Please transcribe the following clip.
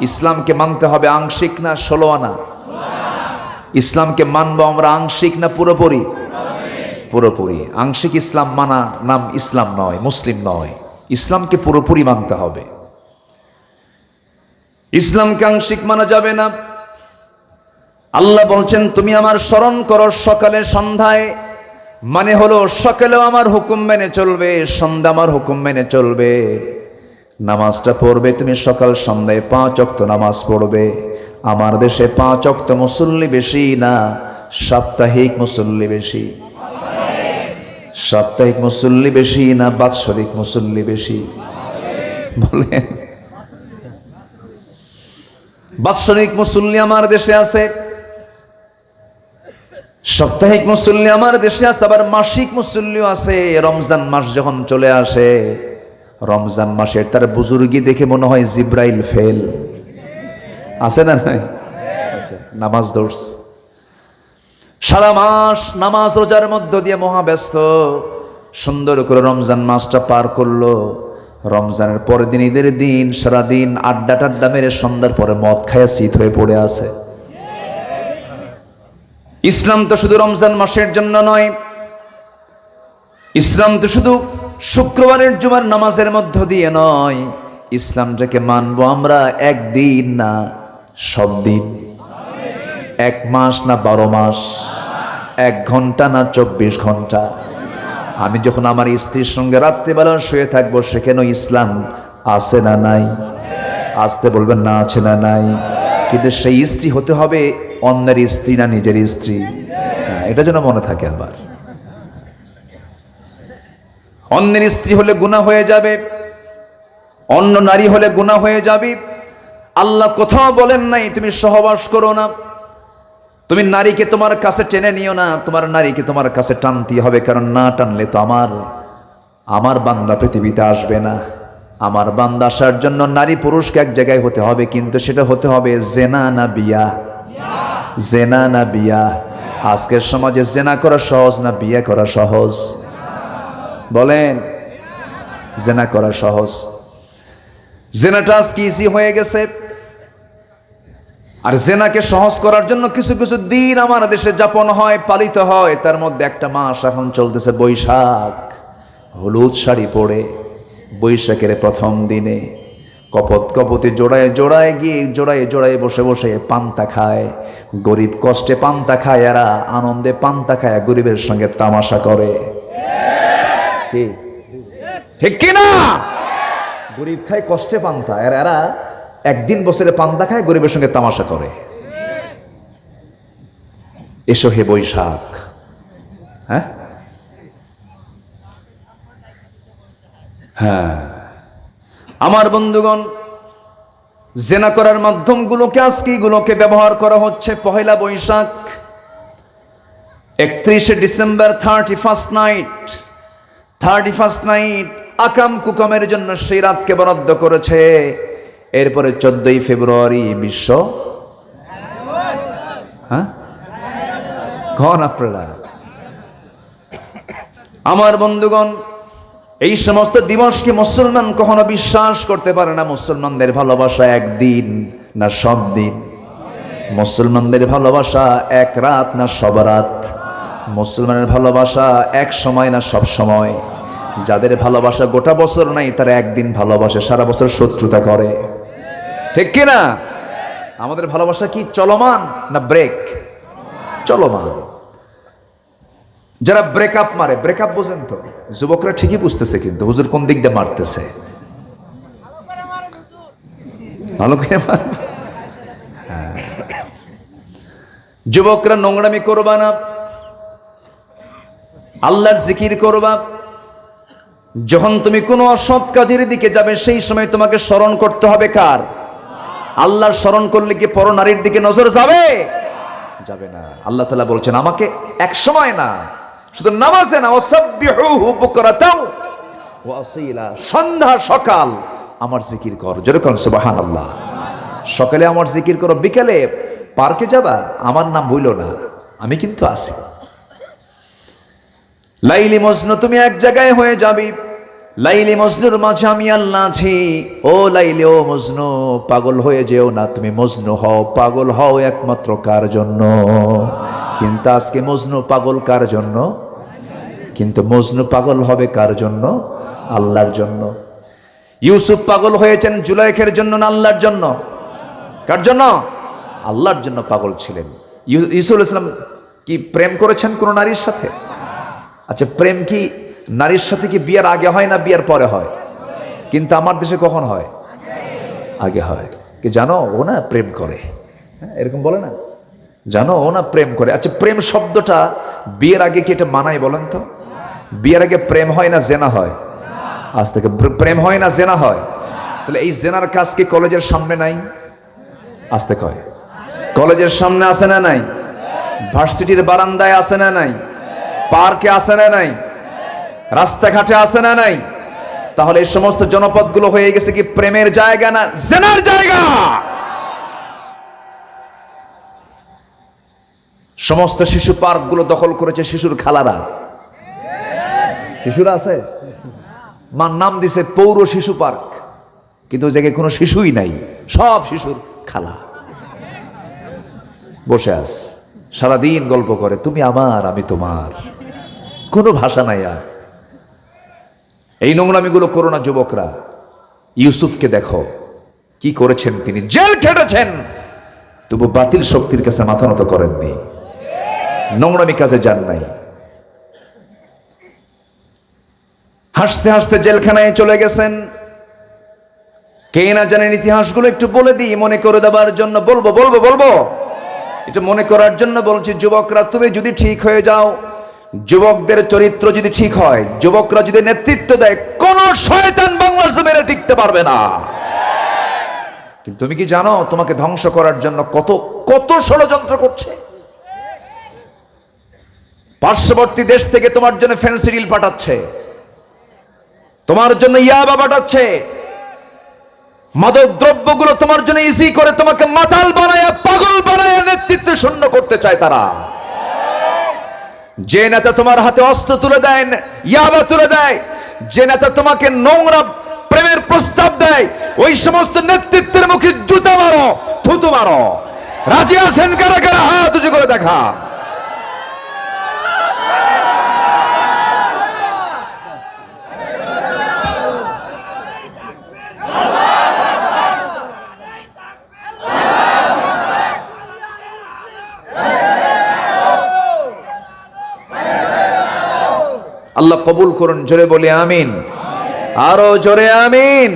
ইসলামকে মানতে হবে আংশিক না ষোলো আনা? ইসলামকে মানবো আমরা আংশিক না পুরোপুরি? পুরোপুরি। আংশিক ইসলাম মানা নাম ইসলাম নয়, মুসলিম নয়। ইসলামকে পুরোপুরি মানতে হবে। ইসলামকে আংশিক মানা যাবে না। আল্লাহ বলছেন, তুমি আমার স্মরণ করো সকালে সন্ধ্যায়। মানে হলো, সকালেও আমার হুকুম মেনে চলবে, সন্ধ্যা আমার হুকুম মেনে চলবে। নামাজটা পড়বে, তুমি সকাল সন্ধ্যায় পাঁচ অক্ত নামাজ পড়বে। আমার দেশে পাঁচ অক্ত মুসল্লি বেশি না, সাপ্তাহিক মুসল্লি বেশি। সাপ্তাহিক মুসল্লি বেশি না, বাৎসরিক মুসল্লি বেশি। বলেন। বাৎসরিক মুসল্লি আমার দেশে আছে, সাপ্তাহিক মুসল্লি আমার দেশে আছে, আবার মাসিক মুসল্লিও আছে। রমজান মাস যখন চলে আসে রমজান মাসের, তার বুজুর্গি দেখে মনে হয় জিব্রাইল ফেল। আছে না নাই? নামাজ দৌড়স সারা মাস নামাজ রোজার মধ্য দিয়ে মহাব্যস্ত, সুন্দর করে রমজান মাসটা পার করল। রমজানের পরের দিন, ঈদের দিন, সারাদিন আড্ডা টাড্ডা মেরে সন্ধ্যার পরে মদ খায়া শীত হয়ে পড়ে আছে। ইসলাম তো শুধু রমজান মাসের জন্য নয় ইসলাম তো শুধু শুক্রবারের জুমার নামাজের মধ্য দিয়ে নয় ইসলামটাকে মানবো আমরা একদিন না সব দিন। এক মাস না বারো মাস এক ঘণ্টা না চব্বিশ ঘণ্টা। আমি যখন আমার স্ত্রীর সঙ্গে রাত্রিবেলা শুয়ে থাকব সেখানেও ইসলাম আছে না নাই? আসতে বলবেন না আছে না নাই? কিন্তু সেই স্ত্রী হতে হবে অন্যের স্ত্রী না নিজের স্ত্রী। হ্যাঁ, এটা যেন মনে থাকে আবার। অন্যের স্ত্রী হলে গুণা হয়ে যাবে, অন্য নারী হলে গুণা হয়ে যাবে। আল্লাহ কোথাও বলেন নাই, তুমি সহবাস করো না। তুমি নারীকে তোমার কাছে টেনে নিও না, তোমার নারীকে তোমার কাছে টানতে হবে, কারণ না টানলে তো আমার আমার বান্দা পৃথিবীতে আসবে না। আমার বান্দা আসার জন্য নারী পুরুষকে এক জায়গায় হতে হবে, কিন্তু সেটা হতে হবে জেনা না বিয়া। জেনা না বিয়া। আজকের সমাজে জেনা করা সহজ না বিয়ে করা সহজ? বলেন, জেনা করা সহজ। জেনাটা আজকে ইজি হয়ে গেছে? আর জেনাকে সহজ করার জন্য কিছু কিছু দিন আমার দেশে যাপন হয়, পালিত হয়। তার মধ্যে একটা মাস এখন চলতেছে বৈশাখ। হলুদ শাড়ি পরে, বৈশাখের প্রথম দিনে কপত কপতে জোড়ায় জোড়ায় গিয়ে, জোড়ায় জোড়ায় বসে বসে পান্তা খায়। গরিব কষ্টে পান্তা খায়, এরা আনন্দে পান্তা খায়, গরিবের সঙ্গে তামাশা করে। কি? ঠিক কিনা? গরিব খায় কষ্টে পান্তা। আর এরা একদিন বছরে পান্তা খায়, গরিবের সঙ্গে তামাশা করে। এসো হে বৈশাখ। হ্যাঁ? হ্যাঁ। আমার বন্ধুগণ, জেনা করার মাধ্যমগুলোকে আজকে গুলোকে ব্যবহার করা হচ্ছে পহেলা বৈশাখ, একত্রিশে December thirty first night thirty first night আকাম কুকামের জন্য সেই রাতকে বরাদ্দ করেছে। এরপরে চোদ্দই ফেব্রুয়ারি বিশ্ব হ্যাঁ? ঘন আপনারা আমার বন্ধুগণ, এই সমস্ত দিবসকে মুসলমান কখনো বিশ্বাস করতে পারে না মুসলমানদের ভালোবাসা একদিন না সব দিন। মুসলমানদের ভালোবাসা এক রাত না সব রাত। মুসলমানের ভালোবাসা এক সময় না সব সময়। যাদের ভালোবাসা গোটা বছর নাই, তারা একদিন ভালোবাসে, সারা বছর শত্রুতা করে। ঠিক কি না? আমাদের ভালোবাসা কি চলমান না ব্রেক চলমান। যারা ব্রেকআপ মারে ব্রেকআপ বোঝেন তো? যুবকরা ঠিকই বুঝতেছে কিন্তু, হুজুর কোন দিক দিয়ে মারতেছে? ভালো করে মারবে হ্যাঁ। যুবকরা নোংরামি করবা না। আল্লাহর জিকির করবা। যখন তুমি কোনো অসৎ কাজের দিকে যাবে, সেই সময় তোমাকে স্মরণ করতে হবে কার? আল্লাহর স্মরণ করলে কি পর নারীর দিকে নজর যাবে? যাবে না। আল্লাহ তালা বলছেন, আমাকে এক সময় না, শুধু নামাজে না আসীলা। সন্ধ্যা সকাল আমার জিকির কর। যেরকম সুবাহান আল্লাহ সকালে আমার জিকির করো, বিকেলে পার্কে যাবা, আমার নাম ভুলো না, আমি কিন্তু আছি। লাইলি মজনু, তুমি এক জায়গায় হয়ে যাবি। লাইলি মজনুর মাঝে আমি আল্লাহ আছি। ও লাইলি, ও মজনু, পাগল হয়ে যেও না তুমি মজনু হও। পাগল হও একমাত্র কার জন্য? কিন্তু আজকে মজনু পাগল কার জন্য? কিন্তু মজনু পাগল হবে কার জন্য? আল্লাহর জন্য। ইউসুফ পাগল হয়েছেন জুলাইখের জন্য না আল্লাহর জন্য? কার জন্য? আল্লাহর জন্য পাগল ছিলেন। ইউসুফ ইসলাম কি প্রেম করেছেন কোন নারীর সাথে? আচ্ছা প্রেম কি নারীর সাথে কি বিয়ের আগে হয় না বিয়ের পরে হয়? কিন্তু আমার দেশে কখন হয়? আগে হয়। কি জানো ও না প্রেম করে। হ্যাঁ, এরকম বলে না? জানো ও না প্রেম করে। আচ্ছা প্রেম শব্দটা বিয়ের আগে কি এটা মানায় বলেন তো? বিয়ের আগে প্রেম হয় না জেনা হয়? আজ থেকে প্রেম হয় না জেনা হয়? তাহলে এই জেনার কাজ কি কলেজের সামনে নাই? আসতে কয় কলেজের সামনে আছে না নাই? ভার্সিটির বারান্দায় আছে না নাই? পার্কে আছে না নাই? রাস্তাঘাটে আছে না নাই? তাহলে এই সমস্ত জনপদগুলো হয়ে গেছে কি প্রেমের জায়গা না জেনার জায়গা? সমস্ত শিশু পার্কগুলো দখল করেছে শিশুর খালারা। শিশুরা আছে? মার নাম দিছে পৌর শিশু পার্ক। কিন্তু জায়গায় কোনো শিশুই নাই, সব শিশুর খালা। বসে আস, সারাদিন গল্প করে, তুমি আমার, আমি তোমার। কোনো ভাষা নাই আর। এই নোংরামিগুলো করো না যুবকরা। ইউসুফকে দেখো, কি করেছেন তিনি। জেল খেটেছেন। তবু বাতিল শক্তির কাছে মাথা নত করেননি। নোংরামি কাজে যান নাই। হাসতে হাসতে জেলখানায় চলে গেছেন। কে না জানেন ইতিহাসগুলো একটু বলে দিই, মনে করে দেবার জন্য বলব বলব বলব। এটা মনে করার জন্য বলছি, যুবকরা, তুমি যদি ঠিক হয়ে যাও যুবকদের চরিত্র যদি ঠিক হয়, যুবকরা যদি নেতৃত্ব দেয়, কোন শয়তান বাংলার জমিনে টিকতে পারবে না। কিন্তু তুমি কি জানো, তোমাকে ধ্বংস করার জন্য কত কত ষড়যন্ত্র করছে? পার্শ্ববর্তী দেশ থেকে তোমার জন্য ফেন্সিডিল পাঠাচ্ছে। তোমার জন্য ইয়াবা পাঠাচ্ছে। মাদক দ্রব্যগুলো তোমার জন্য ইজি করে তোমাকে মাতাল বানায়, পাগল বানায় নেতৃত্ব শূন্য করতে চায় তারা। যে নেতা তোমার হাতে অস্ত্র তুলে দেয়, ইয়াবা তুলে দেয়, যে নেতা তোমাকে নোংরা প্রেমের প্রস্তাব দেয়, ওই সমস্ত নেতৃত্বের মুখে জুতা মারো, থুতু মারো। রাজি আছেন কারা কারা? হাত উঁচু করে দেখা। আল্লাহ কবুল করুন জোরে বলে আমিন। আরও জোরে আমিন।